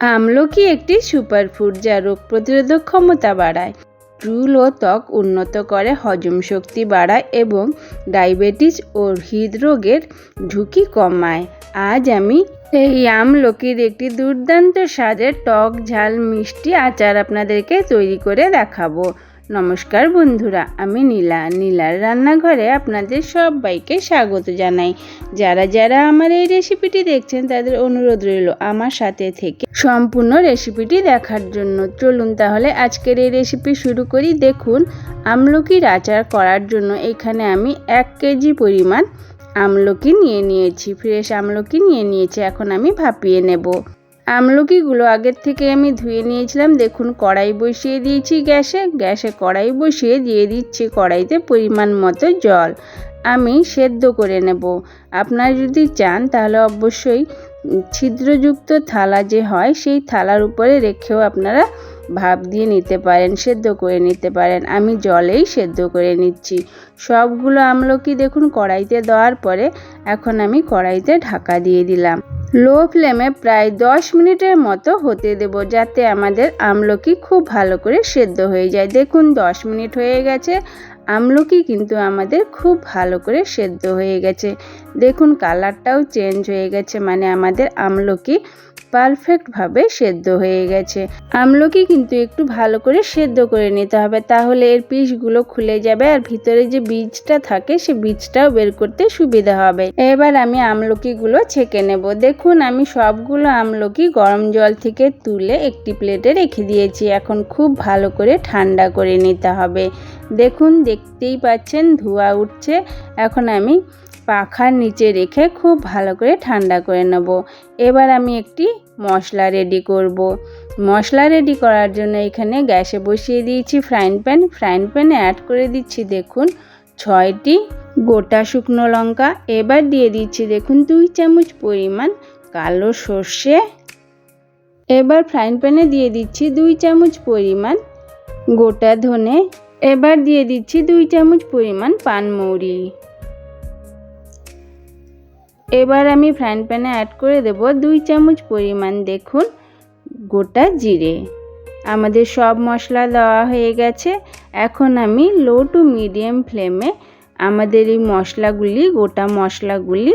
আমলকি একটি সুপারফুড যা রোগ প্রতিরোধক ক্ষমতা বাড়ায়। চুল ও ত্বক উন্নত করে, হজম শক্তি বাড়ায় এবং ডায়াবেটিস ও হৃদরোগের ঝুঁকি কমায়। আজ আমি এই আমলকির একটি দুর্দান্ত স্বাদের টক ঝাল মিষ্টি আচার আপনাদেরকে তৈরি করে দেখাবো। নমস্কার বন্ধুরা, আমি নীলা। নীলার রান্নাঘরে আপনাদের সবাইকে স্বাগত জানাই। যারা যারা আমার এই রেসিপিটি দেখছেন, তাদের অনুরোধ রইল আমার সাথে থেকে সম্পূর্ণ রেসিপিটি দেখার জন্য। চলুন তাহলে আজকের এই রেসিপি শুরু করি। দেখুন, আমলকির আচার করার জন্য এখানে আমি এক কেজি পরিমাণ আমলকি নিয়ে নিয়েছি। ফ্রেশ আমলকি নিয়ে নিয়েছি, এখন আমি ভাপিয়ে নেব। আমলকিগুলো আগের থেকে আমি ধুয়ে নিয়েছিলাম। দেখুন, কড়াই বসিয়ে দিয়েছি গ্যাসে। গ্যাসে কড়াই বসিয়ে দিয়ে দিচ্ছি কড়াইতে পরিমাণ মতো জল। আমি সেদ্ধ করে নেব। আপনারা যদি চান, তাহলে অবশ্যই ছিদ্রযুক্ত থালা যে হয়, সেই থালার উপরে রেখেও আপনারা ভাপ দিয়ে নিতে পারেন, সেদ্ধ করে নিতে পারেন। আমি জলেই সেদ্ধ করে নিচ্ছি। সবগুলো আমলকি দেখুন কড়াইতে দেওয়ার পরে এখন আমি কড়াইতে ঢাকা দিয়ে দিলাম। লো ফ্লেমে প্রায় দশ মিনিটের মতো হতে দেব যাতে আমাদের আমলকি খুব ভালো করে সেদ্ধ হয়ে যায়। দেখুন দশ মিনিট হয়ে গেছে। আমলকি কিন্তু আমাদের খুব ভালো করে সেদ্ধ হয়ে গেছে। দেখুন কালারটাও চেঞ্জ হয়ে গেছে। মানে আমাদের আমলকি পারফেক্টভাবে সেদ্ধ হয়ে গেছে। আমলকি কিন্তু একটু ভালো করে সেদ্ধ করে নিতে হবে, তাহলে এর পিসগুলো খুলে যাবে আর ভিতরে যে বীজটা থাকে সে বীজটাও বের করতে সুবিধা হবে। এবার আমি আমলকিগুলো ছেঁকে নেব। দেখুন, আমি সবগুলো আমলকি গরম জল থেকে তুলে একটি প্লেটে রেখে দিয়েছি। এখন খুব ভালো করে ঠান্ডা করে নিতে হবে। দেখুন, দেখতেই পাচ্ছেন ধোঁয়া উঠছে। এখন আমি পাখার নিচে রেখে খুব ভালো করে ঠান্ডা করে নেব। এবার আমি একটি মশলা রেডি করব। মশলা রেডি করার জন্য এখানে গ্যাসে বসিয়ে দিয়েছি ফ্রাইং প্যান ফ্রাইং প্যানে অ্যাড করে দিচ্ছি দেখুন ছয়টি গোটা শুকনো লঙ্কা। এবার দিয়ে দিচ্ছি দেখুন দুই চামচ পরিমাণ কালো সর্ষে। এবার ফ্রাইং প্যানে দিয়ে দিচ্ছি দুই চামচ পরিমাণ গোটা ধনে। এবার দিয়ে দিচ্ছি দুই চামচ পরিমাণ পানমৌরি এবার আমি ফ্রাইং প্যানে অ্যাড করে দেব দুই চামচ পরিমাণ দেখুন গোটা জিরে। আমাদের সব মশলা দেওয়া হয়ে গেছে। এখন আমি লো টু মিডিয়াম ফ্লেমে আমাদের এই মশলাগুলি, গোটা মশলাগুলি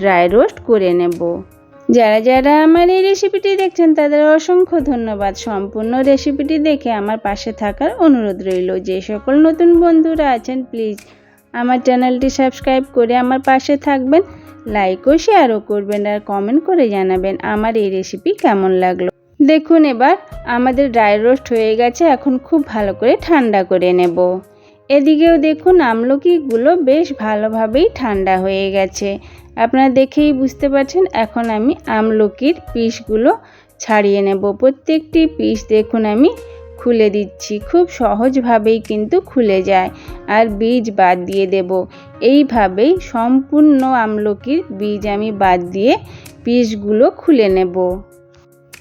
ড্রাই রোস্ট করে নেব। যারা যারা আমার এই রেসিপিটি দেখছেন, তাদের অসংখ্য ধন্যবাদ। সম্পূর্ণ রেসিপিটি দেখে আমার পাশে থাকার অনুরোধ রইল। যে সকল নতুন বন্ধুরা আছেন প্লিজ আমার চ্যানেলটি সাবস্ক্রাইব করে আমার পাশে থাকবেন। লাইক ও শেয়ারও করবেন আর কমেন্ট করে জানাবেন আমার এই রেসিপি কেমন লাগল। দেখুন এবার আমাদের ড্রাই রোস্ট হয়ে গেছে, এখন খুব ভালো করে ঠান্ডা করে নেব। এদিকেও দেখুন আমলকিগুলো বেশ ভালোভাবেই ঠান্ডা হয়ে গেছে। আপনারা দেখেই বুঝতে পারছেন, এখন আমি আমলকির পিসগুলো ছাড়িয়ে নেব। প্রত্যেকটি পিস দেখুন আমি খুলে দিচ্ছি। খুব সহজভাবেই কিন্তু খুলে যায়। আর বীজ বাদ দিয়ে দেব। এইভাবেই সম্পূর্ণ আমলকির বীজ আমি বাদ দিয়ে পিসগুলো খুলে নেব।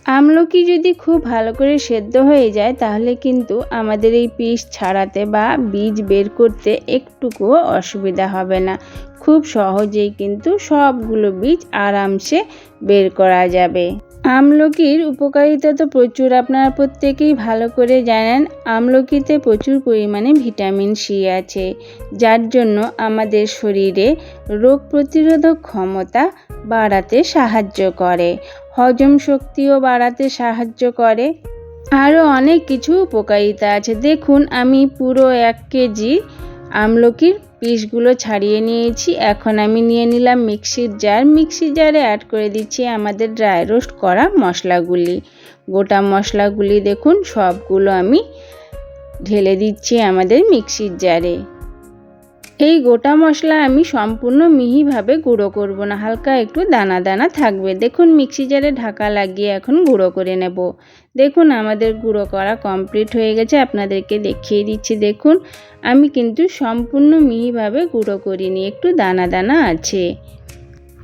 আমলকি যদি খুব ভালো করে সেদ্ধ হয়ে যায়, তাহলে কিন্তু আমাদের এই পিস ছাড়াতে বা বীজ বের করতে একটুকুও অসুবিধা হবে না। খুব সহজেই কিন্তু সবগুলো বীজ আরামসে বের করা যাবে। আমলকির উপকারিতা তো প্রচুর। আপনারা প্রত্যেকেই ভালো করে জানেন, আমলকিতে প্রচুর পরিমাণে ভিটামিন সি আছে, যার জন্য আমাদের শরীরে রোগ প্রতিরোধক ক্ষমতা বাড়াতে সাহায্য করে, হজম শক্তিও বাড়াতে সাহায্য করে। আরও অনেক কিছু উপকারিতা আছে। দেখুন, আমি পুরো এক কেজি আমলকির পিসগুলো ছাড়িয়ে নিয়েছি। এখন আমি নিয়ে নিলাম মিক্সির জার মিক্সি জারে অ্যাড করে দিচ্ছি আমাদের ড্রাই রোস্ট করা মশলাগুলি। গোটা মশলাগুলি দেখুন, সবগুলো আমি ঢেলে দিচ্ছি আমাদের মিক্সির জারে এই গোটা মশলা আমি সম্পূর্ণ মিহিভাবে গুঁড়ো করব না, হালকা একটু দানা দানা থাকবে। দেখুন, মিক্সি জারে ঢাকা লাগিয়ে এখন গুঁড়ো করে নেব। দেখুন, আমাদের গুঁড়ো করা কমপ্লিট হয়ে গেছে, আপনাদেরকে দেখিয়ে দিচ্ছি। দেখুন, আমি কিন্তু সম্পূর্ণ মিহিভাবে গুঁড়ো করিনি, একটু দানা দানা আছে।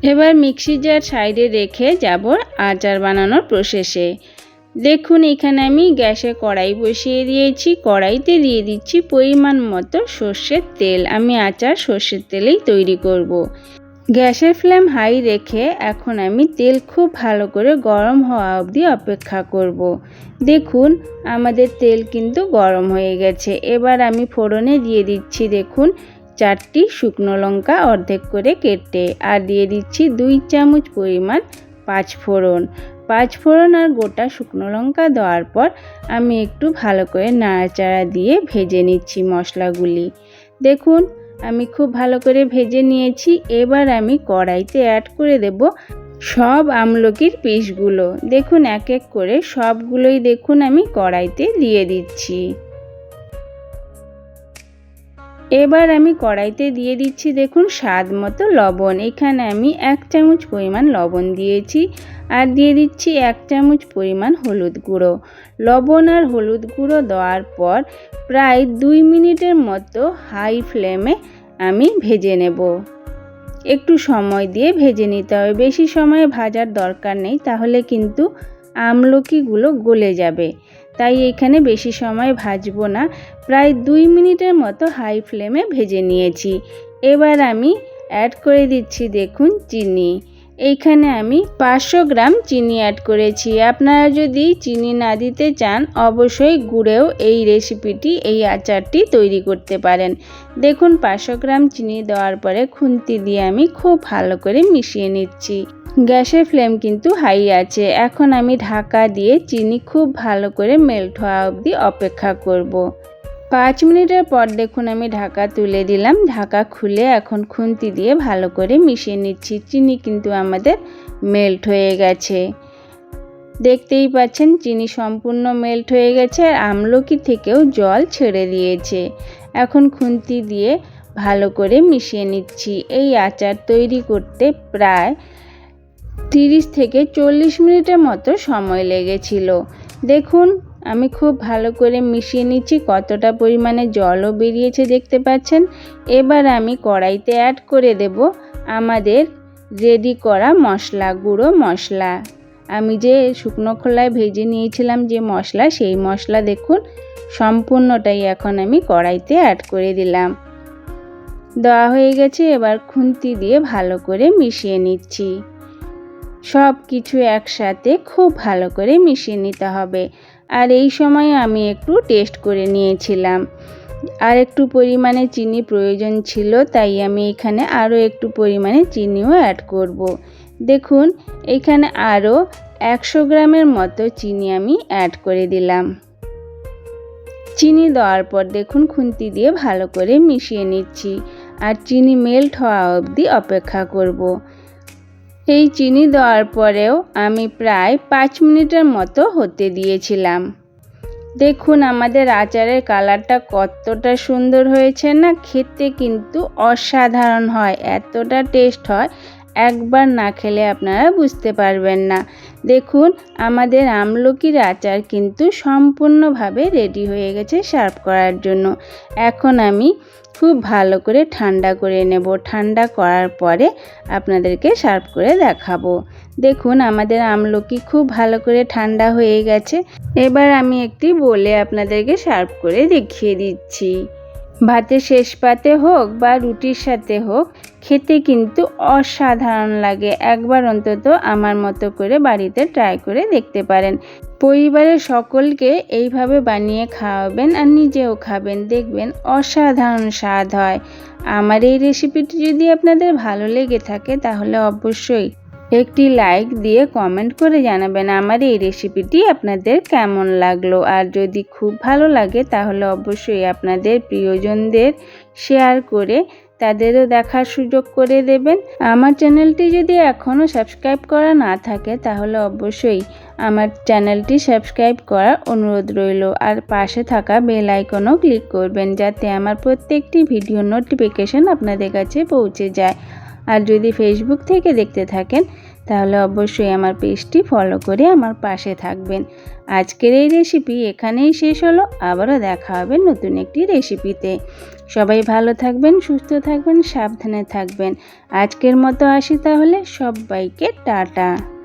এবার মিক্সি জার সাইডে রেখে যাব আচার বানানোর প্রসেসে। দেখুন, এখানে আমি গ্যাসে কড়াই বসিয়ে দিয়েছি। কড়াইতে দিয়ে দিচ্ছি পরিমাণ মতো সর্ষের তেল। আমি আচার সর্ষের তেলেই তৈরি করব। গ্যাসের ফ্লেম হাই রেখে এখন আমি তেল খুব ভালো করে গরম হওয়া অবধি অপেক্ষা করব। দেখুন, আমাদের তেল কিন্তু গরম হয়ে গেছে। এবার আমি ফোড়নে দিয়ে দিচ্ছি, দেখুন, চারটি শুকনো লঙ্কা অর্ধেক করে কেটে। আর দিয়ে দিচ্ছি দুই চামচ পরিমাণ পাঁচ ফোড়ন। পাঁচ ফোড়ন আর গোটা শুকনো লঙ্কা দেওয়ার পর আমি একটু ভালো করে নাড়াচাড়া দিয়ে ভেজে নিচ্ছি মশলাগুলি। দেখুন, আমি খুব ভালো করে ভেজে নিয়েছি। এবার আমি কড়াইতে অ্যাড করে দেব সব আমলকির পিসগুলো দেখুন, এক এক করে সবগুলোই দেখুন আমি কড়াইতে দিয়ে দিচ্ছি। এবার আমি কড়াইতে দিয়ে দিচ্ছি দেখুন স্বাদ মতো লবণ। এখানে আমি এক চামচ পরিমাণ লবণ দিয়েছি আর দিয়ে দিচ্ছি এক চামচ পরিমাণ হলুদ গুঁড়ো। লবণ আর হলুদ গুঁড়ো দেওয়ার পর প্রায় দুই মিনিটের মতো হাই ফ্লেমে আমি ভেজে নেব। একটু সময় দিয়ে ভেজে নিতে হবে। বেশি সময় ভাজার দরকার নেই, তাহলে কিন্তু আমলকিগুলো গলে যাবে। তাই এখানে বেশি সময় ভাজবো না। প্রায় দুই মিনিটের মতো হাই ফ্লেমে ভেজে নিয়েছি। এবার আমি অ্যাড করে দিচ্ছি দেখুন চিনি। এইখানে আমি পাঁচশো গ্রাম চিনি অ্যাড করেছি। আপনারা যদি চিনি না দিতে চান, অবশ্যই গুড়েও এই রেসিপিটি এই আচারটি তৈরি করতে পারেন। দেখুন, পাঁচশো গ্রাম চিনি দেওয়ার পরে খুন্তি দিয়ে আমি খুব ভালো করে মিশিয়ে নিচ্ছি। গ্যাসের ফ্লেম কিন্তু হাই আছে। এখন আমি ঢাকা দিয়ে চিনি খুব ভালো করে মেল্ট হওয়া অবধি অপেক্ষা করব। পাঁচ মিনিটের পর দেখুন আমি ঢাকা তুলে দিলাম। ঢাকা খুলে এখন খুন্তি দিয়ে ভালো করে মিশিয়ে নিচ্ছি। চিনি কিন্তু আমাদের মেল্ট হয়ে গেছে। দেখতেই পাচ্ছেন, চিনি সম্পূর্ণ মেল্ট হয়ে গেছে আর আমলকি থেকেও জল ছেড়ে দিয়েছে। এখন খুন্তি দিয়ে ভালো করে মিশিয়ে নিচ্ছি। এই আচার তৈরি করতে প্রায় তিরিশ থেকে চল্লিশ মিনিটের মতো সময় লেগেছিল। দেখুন, আমি খুব ভালো করে মিশিয়ে নিচ্ছি, কতটা পরিমাণে জলও বেরিয়েছে দেখতে পাচ্ছেন। এবার আমি কড়াইতে অ্যাড করে দেব আমাদের রেডি করা মশলা, গুঁড়ো মশলা। আমি যে শুকনো খোলায় ভেজে নিয়েছিলাম যে মশলা, সেই মশলা দেখুন, সম্পূর্ণটাই এখন আমি কড়াইতে অ্যাড করে দিলাম। দেওয়া হয়ে গেছে, এবার খুন্তি দিয়ে ভালো করে মিশিয়ে নিচ্ছি। সব কিছু একসাথে খুব ভালো করে মিশিয়ে নিতে হবে আর এই সময় আমি একটু টেস্ট করে নিয়েছিলাম আর একটু পরিমাণে চিনি প্রয়োজন ছিল, তাই আমি এখানে আরও একটু পরিমাণে চিনিও অ্যাড করব। দেখুন, এখানে আরও একশো গ্রামের মতো চিনি আমি অ্যাড করে দিলাম চিনি দেওয়ার পর দেখুন, খুন্তি দিয়ে ভালো করে মিশিয়ে নিচ্ছি আর চিনি মেল্ট হওয়া অবধি অপেক্ষা করব। এই চিনি দেওয়ার পরেও আমি প্রায় পাঁচ মিনিটের মতো হতে দিয়েছিলাম। দেখুন আমাদের আচারের কালারটা কতটা সুন্দর হয়েছে না, খেতে কিন্তু অসাধারণ হয়, এতটা টেস্ট হয়, একবার না খেলে আপনারা বুঝতে পারবেন না। দেখুন, আমাদের আমলকির আচার কিন্তু সম্পূর্ণভাবে রেডি হয়ে গেছে সার্ভ করার জন্য। এখন আমি খুব ভালো করে ঠান্ডা করে নেব। ঠান্ডা করার পরে আপনাদেরকে সার্ভ করে দেখাবো। দেখুন, আমাদের আমলকি খুব ভালো করে ঠান্ডা হয়ে গেছে। এবার আমি একটি বলে আপনাদেরকে সার্ভ করে দেখিয়ে দিচ্ছি। ভাতের শেষ পাতে হোক বা রুটির সাথে হোক, খেতে কিন্তু অসাধারণ লাগে। একবার অন্তত আমার মতো করে বাড়িতে ট্রাই করে দেখতে পারেন। পরিবারের সকলকে এইভাবে বানিয়ে খাওয়াবেন আর নিজেও খাবেন। দেখবেন অসাধারণ স্বাদ হয়। আমার এই রেসিপিটি যদি আপনাদের ভালো লেগে থাকে, তাহলে অবশ্যই একটি লাইক দিয়ে কমেন্ট করে জানাবেন আমার এই রেসিপিটি আপনাদের কেমন লাগল। আর যদি খুব ভালো লাগে তাহলে অবশ্যই আপনাদের প্রিয়জনদের শেয়ার করে তাদেরও দেখার সুযোগ করে দেবেন। আমার চ্যানেলটি যদি এখনও সাবস্ক্রাইব করা না থাকে তাহলে অবশ্যই আমার চ্যানেলটি সাবস্ক্রাইব করার অনুরোধ রইল। আর পাশে থাকা বেল আইকনও ক্লিক করবেন যাতে আমার প্রত্যেকটি ভিডিও নোটিফিকেশন আপনাদের কাছে পৌঁছে যায়। আর যদি ফেসবুক থেকে দেখতে থাকেন, তাহলে অবশ্যই আমার পেজটি ফলো করে আমার পাশে থাকবেন। আজকের এই রেসিপি এখানেই শেষ হলো। আবারও দেখা হবে নতুন একটি রেসিপিতে সবাই ভালো থাকবেন, সুস্থ থাকবেন, সাবধানে থাকবেন। আজকের মতো আসি তাহলে। সবাইকে টাটা।